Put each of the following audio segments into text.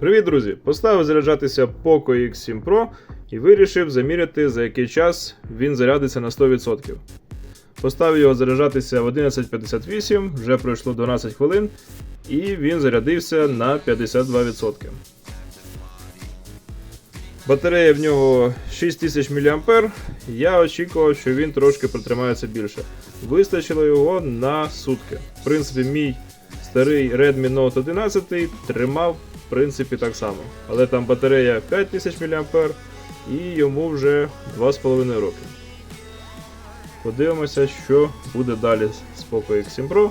Привіт, друзі! Поставив заряджатися Poco X7 Pro і вирішив заміряти, за який час він зарядиться на 100%. Поставив його заряджатися в 11.58, вже пройшло 12 хвилин, і він зарядився на 52%. Батарея в нього 6000 мАh. Я очікував, що він трошки протримається більше. Вистачило його на сутки. В принципі, мій старий Redmi Note 11 тримав в принципі так само. Але там батарея 5000 мАh і йому вже 2,5 роки. Подивимося, що буде далі з Poco X7 Pro.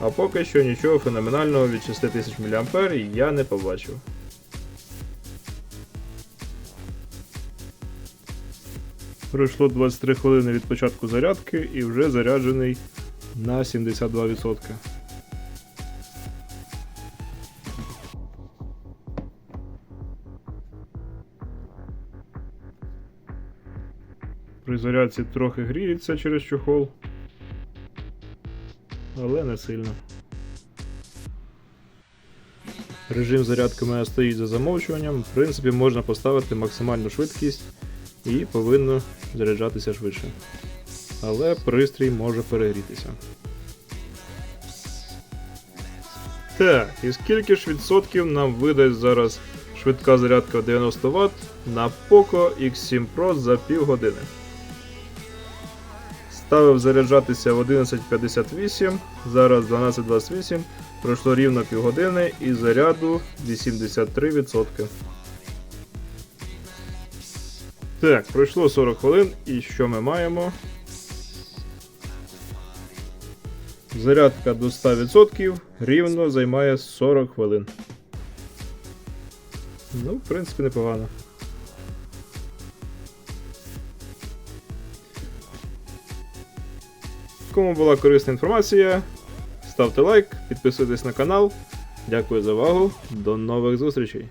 А поки що нічого феноменального від 6000 мАh я не побачив. Пройшло 23 хвилини від початку зарядки і вже заряджений на 72%. При зарядці трохи гріється через чохол, але не сильно. Режим зарядки у мене стоїть за замовчуванням. В принципі, можна поставити максимальну швидкість і повинно заряджатися швидше. Але пристрій може перегрітися. Так, і скільки ж відсотків нам видасть зараз швидка зарядка 90 Вт на Poco X7 Pro за півгодини? Ставив заряджатися в 11.58, зараз 12.28, пройшло рівно півгодини і заряду 83%. Так, пройшло 40 хвилин, і що ми маємо? Зарядка до 100% рівно займає 40 хвилин. Ну, в принципі, непогано. Кому була корисна інформація, ставте лайк, підписуйтесь на канал. Дякую за увагу. До нових зустрічей!